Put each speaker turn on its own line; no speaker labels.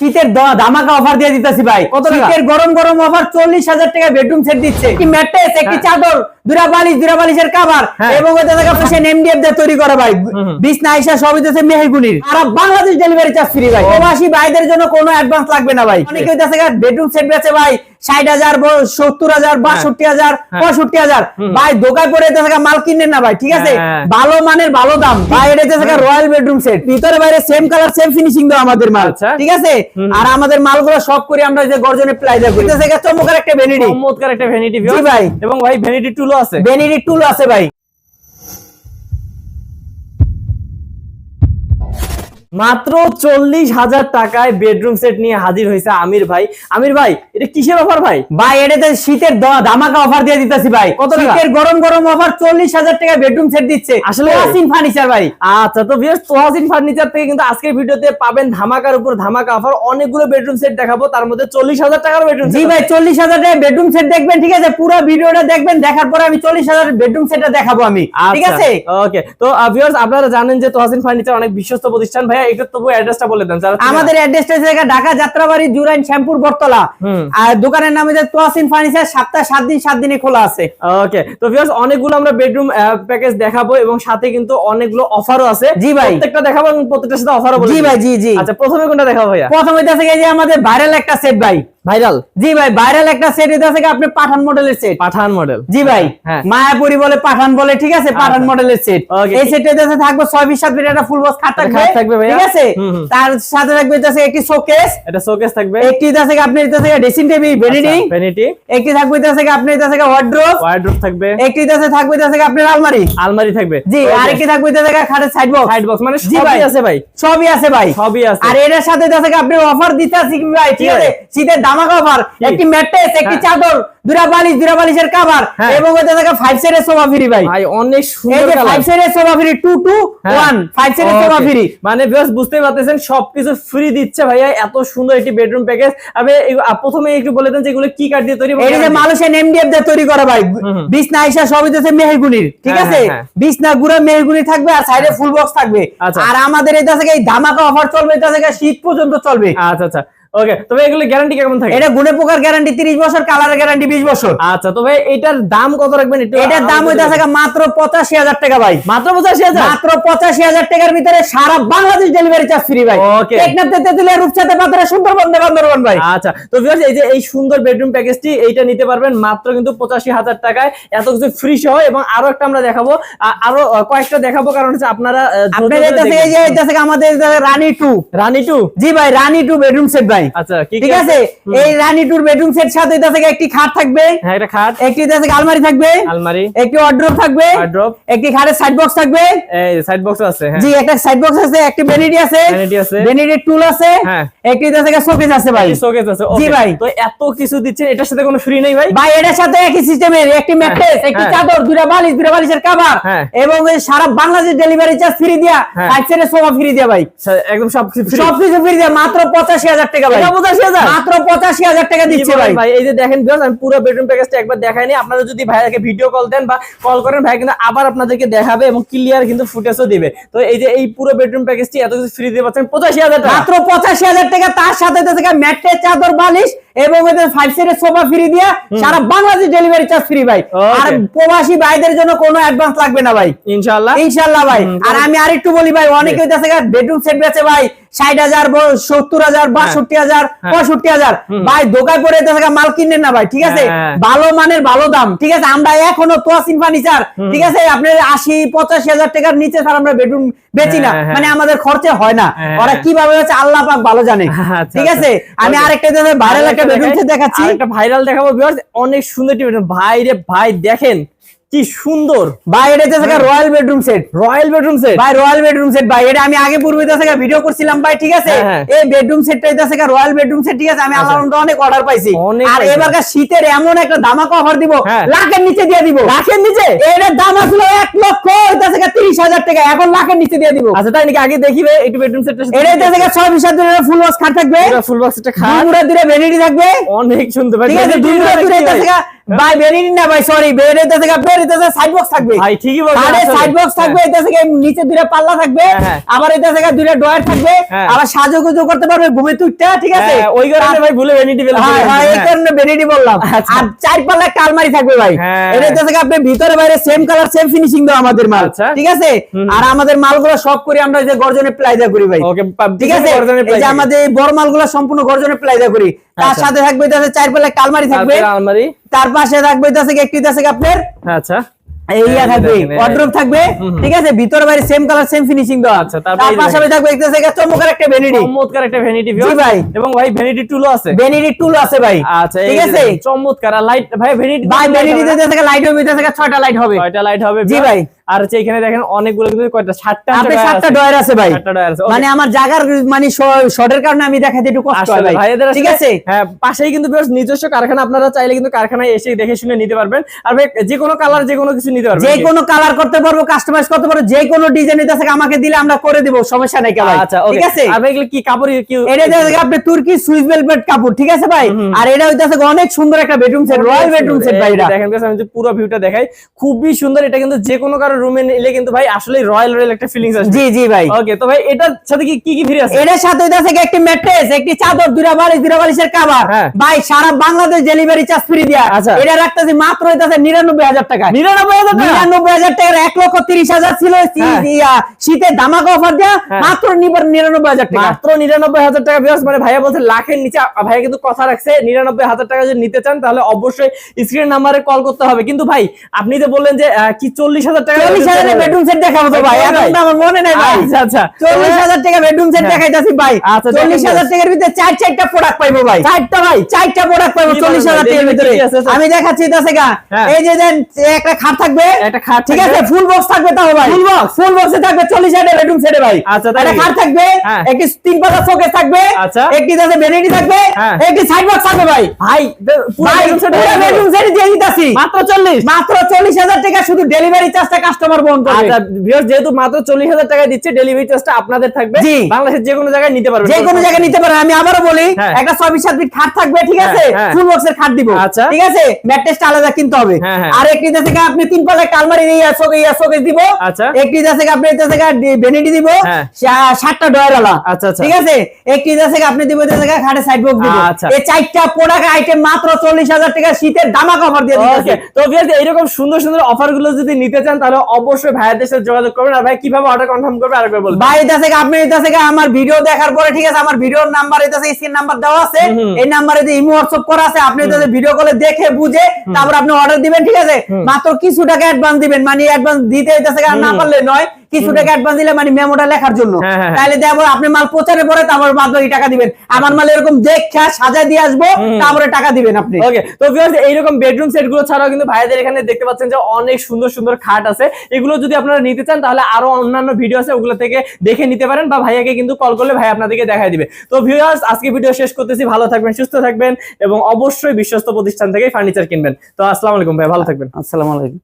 শীতের ধামাকা অফার দিয়ে দিতেছি ভাই।
কত
শীতের গরম গরম অফার চল্লিশ হাজার টাকা বেডরুম সেট দিচ্ছে। একটি ম্যাট্রেস একটি
হ্যাঁ।
চাদর দুরা বালিশ দুরা বালিশের কাভার
হ্যাঁ।
এবং এমডিএফ দিয়ে তৈরি করা ভাই। বিছনা আইসা সবই দিতেছে মেহেরগুলির আর বাংলাদেশ ডেলিভারি চার্জ ফ্রি ভাই। প্রবাসী ভাইদের জন্য কোনো অ্যাডভান্স লাগবে না ভাই। অনেকে বেডরুম সেট বেছে ভাই। ষাট হাজার সত্তর হাজার বাষট্টি হাজার
হ্যাঁ।
পঁয়ষট্টি হাজার। ভাই মাল কিনেন না ভাই ঠিক আছে?
হ্যাঁ।
ভালো মানের ভালো দাম। ভাই এটা রয়্যাল বেডরুম সেট ভিতরে বাইরে সেম কালার সেম ফিনিশিং দাও আমাদের মাল
আচ্ছা।
ঠিক আছে? আর আমাদের মালগুলো সব করে আমরা যে গর্জনের প্লাই দেবো এটা চমৎকার একটা ভ্যানিটি
চমৎকার একটা ভ্যানিটি
ভাই।
এবং ভাই ভ্যানিটি টুলও আছে।
ভ্যানিটি আছে ভাই।
মাত্র চল্লিশ হাজার টাকায় বেডরুম সেট নিয়ে হাজির হয়েছে আমির ভাই। আমির ভাই এটা কিসের অফার ভাই?
ভাই এটাতে শীতের দ- ধামাকা অফার দিয়ে দিতেছি ভাই।
কত
শীতের গরম গরম অফার চল্লিশ হাজার টাকা বেডরুম সেট দিচ্ছে।
আসলে?
ফার্নিচার ভাই।
আচ্ছা তো ভিউয়ার্স তোহাসিন ফার্নিচার থেকে কিন্তু আজকের ভিডিওতে পাবেন ধামাকার উপর ধামাকা অফার অনেকগুলো বেডরুম সেট দেখাবো তার মধ্যে চল্লিশ হাজার টাকার বেডরুম
জি ভাই চল্লিশ হাজার টাকা বেডরুম সেট দেখবেন ঠিক আছে? পুরো ভিডিওটা দেখবেন দেখার পরে আমি চল্লিশ হাজার বেডরুম সেটটা দেখাবো আমি। ঠিক আছে?
ওকে আচ্ছা, তো ভিউয়ার্স আপনারা জানেন যে তোহাসিন ফার্নিচার অনেক বিশ্বস্ত প্রতিষ্ঠান ভাইয়া। একটু তবু অ্যাড্রেসটা বলে দেন
আমাদের অ্যাড্রেসটা হচ্ছে ঢাকা যাত্রাবাড়ি জুরাইন শ্যামপুর বটতলা। আর দোকানের নাম হচ্ছে তোয়াসিন ফার্নিচার সপ্তাহে সাত দিন সাত দিনে খোলা আছে।
ওকে তো ভিউয়ার্স অনেকগুলো আমরা বেডরুম প্যাকেজ দেখাবো এবং সাথে কিন্তু অনেকগুলো অফারও আছে।
জি ভাই।
প্রত্যেকটা দেখাবো এবং প্রত্যেকটার সাথে অফারও
জি ভাই জি জি।
আচ্ছা প্রথমে কোনটা দেখাবো ভাইয়া?
প্রথমে যে আমাদের ভাইরাল একটা সেট ভাই।
ভাইরাল
জি ভাই ভাইরাল একটা সেট হইতে থেকে আপনি পাঠান মডেলের সেট
পাঠান মডেল
জি ভাই
হ্যাঁ।
মায়াপুরি বলে পাঠান বলে ঠিক আছে পাঠান
আচ্ছা।
মডেলের সেট এই সেটে দেশে থাকবে ছয় বিশ সাত ফিট একটা ফুল বক্স খাট থাকবে। ঠিক আছে। তার সাথে থাকবে দেশে একটি শোকেস
এটা শোকেস থাকবে
একটি দেশে আপনি দেশে ড্রেসিং টেবিল ভ্যানিটি
ভ্যানিটি
একটি থাকবে দেশে আপনি দেশে ওয়ার্ড্রোব
ওয়ার্ড্রোব থাকবে
একটি দেশে থাকবে দেশে আপনার আলমারি
আলমারি থাকবে
জি আরেকটি থাকবে দেশে খাটের সাইড বক্স
সাইড বক্স মানে সবই আছে ভাই
সবই আছে ভাই
সবই আছে
আর এটার সাথে দেশে আপনি অফার দিতে আছি কি ভাই ঠিক আছে? শীতের ধামাকা অফার একটি ম্যাট্রেস একটি
হ্যাঁ।
চাদর দুরা বালিশ দুরা বালিশের কাভার
হ্যাঁ।
এবং ওতে দেখা ফাইভ সেটের সোফা ফ্রি ভাই
ভাই অনেক
এই
সুন্দর
যে ফাইভ সেটের সোফা ফ্রি টু টু
হ্যাঁ।
ওয়ান ফাইভ সেটের সোফা ফ্রি
মানে ভিউয়ার্স বুঝতেই পারতেছেন সবকিছু ফ্রি দিচ্ছে ভাইয়া এত সুন্দর একটি বেডরুম প্যাকেজ আমি প্রথমে একটু বলে দেন যে এগুলো কি কাঠ দিয়ে তৈরি
এটা যে? মালয়েশিয়ান এমডিএফ দিয়ে তৈরি করা ভাই। বিছনা আইসা সবই দিতেছে মেহেরগুলির ঠিক
হ্যাঁ,
আছে। বিছনা গুড়া মেহেরগুলি থাকবে আর সাইডে ফুল বক্স থাকবে
আচ্ছা।
আর আমাদের এটা থেকে এই ধামাকা অফার চলবে এটা থেকে শীত পর্যন্ত চলবে
আচ্ছা আচ্ছা ওকে তবে এগুলো গ্যারান্টি কেমন থাকে?
এটা গুণে পোকার গ্যারান্টি 30 বছর কালারের গ্যারান্টি 20 বছর।
আচ্ছা তবে এটার দাম কত রাখবেন?
এটার দাম হইতাছে মাত্র 85000 টাকা ভাই।
মাত্র পঁচাশি হাজার?
মাত্র 85000 টাকার ভিতরে সারা বাংলাদেশ ডেলিভারি চার্জ ফ্রি ভাই।
Okay.
টেকনাফতে রূপসাতে পাথরে সুন্দরবন বান্দরবান ভাই।
আচ্ছা তো ভিউয়ার্স এই যে এই সুন্দর বেডরুম প্যাকেজটি এইটা নিতে পারবেন মাত্র কিন্তু পঁচাশি হাজার টাকায়। এত কিছু ফ্রি সহ এবং আরও একটা আমরা দেখাবো। আরও কয়েকটা দেখাবো কারণ হচ্ছে আপনারা
আপনাদের এই যে আমাদের রানী 2
রানী টু?
জি ভাই রানী 2 বেডরুম সেট ভাই।
আচ্ছা কি কি
ঠিক আছে? এই রানী টুর বেডরুম সেট সাথে এটা থেকে একটি খাট থাকবে।
হ্যাঁ এটা খাট।
একটি এটা থেকে আলমারি থাকবে।
আলমারি।
একটি ওয়ার্ড্রোব থাকবে।
ওয়ার্ড্রোব
একটি খাটের সাইড বক্স থাকবে।
এই সাইড বক্স আছে হ্যাঁ।
জি একটা সাইড বক্স আছে একটি ভ্যানিটি আছে।
Vanity আছে।
ভ্যানিটি টুল আছে।
হ্যাঁ।
একটি এটা থেকে শোকেস আছে ভাই।
শোকেস আছে
জি ভাই।
তো এত কিছু দিচ্ছেন এটার সাথে কোনো ফ্রি নেই ভাই?
ভাই এটার সাথে একই সিস্টেমের একটি ম্যাট্রেস একটি
হ্যাঁ।
চাদর দুটা বালিশ দুটা বালিশের কভার
হ্যাঁ।
এবং সারা বাংলাদেশ ডেলিভারি চার্জ ফ্রি দিয়া।
হ্যাঁ।
সোফা ফ্রি দিয়া ভাই।
একদম সব কিছু free।
সবকিছু ফ্রি দিয়া মাত্র পঁচাশি হাজার টাকা
85,000?
মাত্র পঁচাশি হাজার টাকা দিচ্ছে ভাই।
ভাই। এই যে দেখেন viewers, আমি পুরো বেডরুম প্যাকেজটা একবার দেখাইনি আপনারা যদি ভাইয়াকে ভিডিও কল দেন বা কল করেন ভাই কিন্তু আবার আপনাদেরকে দেখাবে এবং ক্লিয়ার কিন্তু ফুটেজও দিবে। তো এই যে এই পুরো বেডরুম প্যাকেজটি এত কিছু ফ্রি দিয়ে পাচ্ছেন পঁচাশি হাজার টাকা।
মাত্র পঁচাশি হাজার টাকা। তার সাথে থেকে ম্যাট্রেস চাদর বালিশ এবং এদের ফাইভ সেটের সোফা ফ্রি দিয়া সারা বাংলাদেশ ডেলিভারি চার্জ ফ্রি ভাই। আর প্রবাসী ভাইদের জন্য কোনো অ্যাডভান্স লাগবে না ভাই।
ইনশাআল্লাহ।
ইনশাল্লাহ ভাই। আর আমি আরেকটু বলি ভাই অনেকে হইতাছে বেডরুম সেট বেচে ভাই ষাট হাজার সত্তর হাজার বাষট্টি হাজার
হ্যাঁ।
পঁয়ষট্টি হাজার। ভাই মাল কিনেন না ভাই ঠিক আছে?
হ্যাঁ।
ভালো মানের ভালো দাম ঠিক আছে? আমরা এখনও তোয়াসিন ফার্নিচার ঠিক আছে? আপনার আশি পঁচাশি হাজার টাকার নিচে স্যার আমরা বেডরুম বেচি না।
হ্যাঁ, হ্যাঁ।
মানে আমাদের খরচে হয় না।
হ্যাঁ,
ওরা
হ্যাঁ।
কীভাবে হচ্ছে আল্লাহ পাক ভালো জানে।
আচ্ছা,
ঠিক আছে?
আচ্ছা।
আমি. আরেকটা ভাইরাল বেডরুম সেট দেখাচ্ছি
একটা ভাইরাল দেখাবো অনেক সুন্দর টিভি। ভাই রে ভাই দেখেন কি সুন্দর।
ভাই এটা হচ্ছে royal bedroom set
royal bedroom set
ভাই রয়্যাল বেডরুম সেট ভাই। এটা আমি আগে পূর্বে থেকে ভিডিও করছিলাম ভাই ঠিক আছে?
হ্যাঁ, হ্যাঁ।
এই বেডরুম সেটটা এটা থেকে রয়্যাল বেডরুম সেট ঠিক আছে? আমি আল্লাহর রহমতে অনেক অর্ডার পাইছি। আর এবারকার শীতের এমন একটা ধামাকা অফার দিব
হ্যাঁ।
লাখের নিচে দিয়ে দিব।
লাখের নিচে?
এটার দাম আসলে এক লক্ষ এটা থেকে তিরিশ হাজার টাকা। এখন লাখের নিচে দিয়ে দিব।
আচ্ছা তাই নাকি? আগে দেখিবে একটু বেডরুম সেটটা
এটা এটা থেকে ছয় বিশ হাজার ফুল ওয়াশ খাট থাকবে।
ফুল বক্স খাট।
দুপুরে দূরে ভ্যানিটি থাকবে।
অনেক সুন্দর ভাই
ঠিক আছে এটা থেকে ভাই ভ্যানিটি না ভাই সরি থেকে থেকে সাইড বক্স থাকবে।
ভাই ঠিকই বলছেন
আরে সাইড বক্স থাকবে এটা থেকে নিচে দুইটা পাল্লা থাকবে
হ্যাঁ, হ্যাঁ।
আবার এটা থেকে দুইটা ডয়ার থাকবে
হ্যাঁ।
আবার সাজুগুজু করতে পারবে ঘুমে তুইটা ঠিক আছে?
হ্যাঁ, ওই কারণে ভাই ভুলে
হ্যাঁ হ্যাঁ এই কারণে বললাম।
আচ্ছা।
আর চার পাল্লা কালমারি থাকবে ভাই।
হ্যাঁ।
এটা থেকে আপনি ভিতরে বাইরে সেম কালার সেম ফিনিশিং দাও আমাদের মাল
আচ্ছা।
ঠিক আছে? আর আমাদের মালগুলো সব করে আমরা যে গর্জনের প্লাইজা করি ভাই।
ওকে
ঠিক আছে? এই যে আমাদের বড় মালগুলো সম্পূর্ণ গর্জনের প্লাইজা করি। তার
আচ্ছা।
সাথে থাকবে এটা চার পাল্লা কালমারি থাকবে।
আলমারি।
তার পাশে থাকবে এটা থেকে একটি আপনার?
আচ্ছা। ছটা
থাকবে ওয়ার্ড্রোব থাকবে
হুম হুম।
ঠিক আছে? ভিতর বাইরে সেম কালার সেম ফিনিশিং
আচ্ছা,
তার পাশাপাশি থাকবে একটা থেকে চমৎকার একটা ভ্যানিটি
চমৎকার একটা ভ্যানিটি
ভাই।
এবং ভাই ভ্যানিটি টুলও আছে।
ভ্যানিটি টুল আছে ভাই।
আচ্ছা
ঠিক আছে?
চমৎকার। লাইট ভাই ভ্যানিটি
ভাই ভ্যানিটিতে থেকে লাইট হবে এটা লাইট হবে। জি ভাই।
আর হচ্ছে এখানে দেখেন অনেকগুলো কিন্তু কয়টা? সাতটা ডয়ার
সাতটা ডয়ার আছে ভাই।
সাতটা ডয়ার আছে
মানে আমার জায়গার মানে শর্টের কারণে আমি দেখাতে একটু কষ্ট হয় ভাই। ঠিক আছে?
হ্যাঁ পাশেই কিন্তু বেশ নিজস্ব কারখানা আপনারা চাইলে কিন্তু কারখানায় এসে দেখে শুনে নিতে পারবেন। আর ভাই যে কোনো কালার যে কোনো কিছু নিতে পারবেন
যে কোনো কালার করতে পারব কাস্টমাইজ করতে পারব যে কোনো ডিজাইন এটা থেকে আমাকে দিলে আমরা করে দিব সমস্যা নাই ভাই।
আচ্ছা
ঠিক আছে?
আর ভাই এগুলো কি কাপড় কি
এটা দেখে আপনি তুর্কি সুইস ভেলভেট কাপড় ঠিক আছে ভাই। আর এটা হইতাছে অনেক সুন্দর একটা bedroom set royal bedroom set ভাই এটা
দেখেন আমি যে পুরো ভিউটা দেখাই খুবই সুন্দর। এটা কিন্তু যে কোনো কারও রুমে নিলে কিন্তু ভাই আসলে রয়্যাল রয়্যাল একটা ফিলিংস আসবে।
জি জি ভাই।
ওকে তো ভাই এটার সাথে কি কি কি ফ্রি আছে
এটার সাথে হইতাছে কি একটি ম্যাট্রেস একটি চাদর দুটা বালিশ দুটা বালিশের কাভার
হ্যাঁ।
ভাই সারা বাংলাদেশ ডেলিভারি চার্জ ফ্রি দিয়া।
আচ্ছা।
এটা রাখতেছি মাত্র নিরানব্বই হাজার টাকা?
নিরানব্বই হাজার টাকা
লক্ষ তিরিশ হাজার ছিল
হ্যাঁ।
ধামাকা অফার দেয়া
হ্যাঁ।
মাত্র নিবার- নিরানব্বই হাজার টাকা।
মাত্র নিরানব্বই হাজার টাকা বিয়ার্স মানে ভাইয়া বলছে লাখের নিচে ভাইয়া কিন্তু কথা রাখছে নিরানব্বই হাজার টাকা যদি নিতে চান তাহলে অবশ্যই স্ক্রিন নাম্বারে কল করতে হবে। কিন্তু ভাই আপনি যে বললেন যে কি চল্লিশ হাজার টাকা
চল্লিশ হাজারের বেডরুম সেট দেখাবো তো ভাই। এখন তো আমার মনে নাই ভাই।
আচ্ছা আচ্ছা।
চল্লিশ হাজার টাকা বেডরুম সেট। দেখাইতেছি ভাই।
আচ্ছা, দেখেন
চল্লিশ হাজার
guys।
টাকার ভিতরে চার চারটা প্রোডাক্ট পাইবো ভাই। চারটা ভাই। চারটা প্রোডাক্ট পাইবো
কি
চল্লিশ
বলেন
হাজার
ভাই?
টাকার ভিতরে। আমি দেখাচ্ছি দশ টাকা
হ্যাঁ।
এই যে দেন একটা খাট থাকবে।
একটা খাট
ঠিক আছে ফুল বক্স থাকবে তাও ভাই। ফুল বক্স ফুল বক্সে থাকবে চল্লিশ হাজার বেডরুম সেটে ভাই।
আচ্ছা,
একটা খাট থাকবে
হ্যাঁ।
একটি তিন পাতা শোকেস থাকবে
আচ্ছা।
একটি দাসে ভ্যানিটি থাকবে
হ্যাঁ।
একটি সাইড বক্স থাকবে ভাই।
ভাই পুরো।
বেডরুম সেট দিয়ে দিতাছি।
মাত্র চল্লিশ?
মাত্র চল্লিশ হাজার টাকা শুধু ডেলিভারি চার্জটা কাস্টমার বহন করবে
আচ্ছা viewers, যেহেতু মাত্র চল্লিশ হাজার টাকা দিচ্ছে ডেলিভারি চার্জটা আপনাদের থাকবে বাংলাদেশের যে কোনো জায়গায় নিতে পারবেন
যে কোনো জায়গায় নিতে পারেন আমি আবারও বলি
হ্যাঁ।
একটা ফিট খাট থাকবে ঠিক আছে
হ্যাঁ, হ্যাঁ।
ফুল বক্সের খাট দিব
আচ্ছা।
ঠিক আছে ম্যাট্রেসটা আলাদা কিনতে হবে
হ্যাঁ, হ্যাঁ।
আর একটি থেকে আপনি তিন পাল্লা কালমারি ইয়া শোকে দিব
আচ্ছা।
একটি থেকে আপনি থেকে ভেনিটি দিব
হ্যাঁ।
সাতটা ডয়ার আলা
আচ্ছা, আচ্ছা।
ঠিক আছে একটি থেকে আপনি দিব এটা থেকে খাটে সাইড বক্স দিব। এই চারটা প্রোডাক্ট আইটেম মাত্র চল্লিশ হাজার টাকা শীতের দামাক অফার দিয়ে
ওকে তো এইরকম সুন্দর সুন্দর অফারগুলো যদি নিতে চান তাহলে অবশ্যই ভাইয়াদের সাথে যোগাযোগ করবেন। আর ভাই কীভাবে অর্ডার কনফার্ম করবে আরেকবার বলবেন।
ভাই এটা থেকে আপনি এটা থেকে আমার ভিডিও দেখার পরে ঠিক আছে আমার ভিডিওর নাম্বার এটা থেকে স্ক্রিন নাম্বার দেওয়া আছে। এই নাম্বারে যে ইমো হোয়াটসঅ্যাপ করা আছে আপনি এটা ভিডিও কলে দেখে বুঝে তারপর আপনি অর্ডার দিবেন ঠিক আছে? মাত্র কিছু টাকা অ্যাডভান্স দিবেন। মানে অ্যাডভান্স দিতে এটা থেকে আর না পারলে নয় কিছু টাকা অ্যাডভান্স দিলে মানে মেমোটা লেখার জন্য।
হ্যাঁ, হ্যাঁ, হ্যাঁ।
তাহলে দেবো আপনি মাল প্রচারে পরে তারপর বাদ বাকি টাকা দিবেন। আমার মাল এরকম দেখা সাজা দিয়ে আসব তারপরে টাকা দিবেন আপনি।
ওকে তো ভিউয়ার্স এইরকম বেডরুম সেটগুলো ছাড়াও কিন্তু ভাইদের এখানে দেখতে পাচ্ছেন যে অনেক সুন্দর সুন্দর খাট আছে। এগুলো যদি আপনারা নিতে চান তাহলে আরও অন্যান্য ভিডিও আছে ওগুলো থেকে দেখে নিতে পারেন বা ভাইয়াকে কিন্তু কল করলে ভাই আপনাদেরকে দেখাই দিবে। তো ভিউয়ার্স আজকে ভিডিও শেষ করতেছি। ভালো থাকবেন সুস্থ থাকবেন এবং অবশ্যই বিশ্বস্ত প্রতিষ্ঠান থেকে ফার্নিচার কিনবেন। তো আসসালামু আলাইকুম ভাই ভালো থাকবেন।
আসসালামু আলাইকুম।